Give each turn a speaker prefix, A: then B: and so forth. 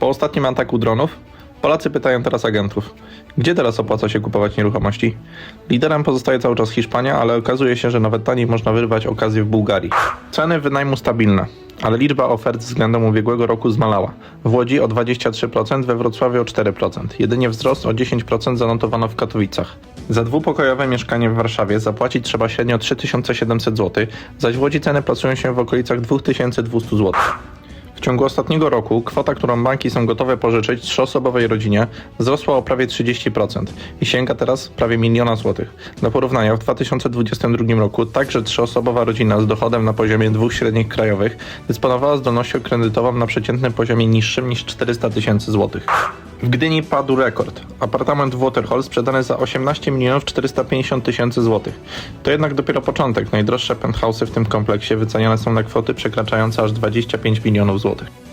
A: Po ostatnim ataku dronów, Polacy pytają teraz agentów, gdzie teraz opłaca się kupować nieruchomości? Liderem pozostaje cały czas Hiszpania, ale okazuje się, że nawet taniej można wyrwać okazję w Bułgarii. Ceny wynajmu stabilne, ale liczba ofert względem ubiegłego roku zmalała. W Łodzi o 23%, we Wrocławiu o 4%. Jedynie wzrost o 10% zanotowano w Katowicach. Za dwupokojowe mieszkanie w Warszawie zapłacić trzeba średnio 3700 zł, zaś w Łodzi ceny placują się w okolicach 2200 zł. W ciągu ostatniego roku kwota, którą banki są gotowe pożyczyć trzyosobowej rodzinie, wzrosła o prawie 30% i sięga teraz prawie miliona złotych. Do porównania w 2022 roku także trzyosobowa rodzina z dochodem na poziomie dwóch średnich krajowych dysponowała zdolnością kredytową na przeciętnym poziomie niższym niż 400 tysięcy złotych. W Gdyni padł rekord. Apartament w Waterhall sprzedany za 18 milionów 450 tysięcy złotych. To jednak dopiero początek. Najdroższe penthouse'y w tym kompleksie wyceniane są na kwoty przekraczające aż 25 milionów złotych.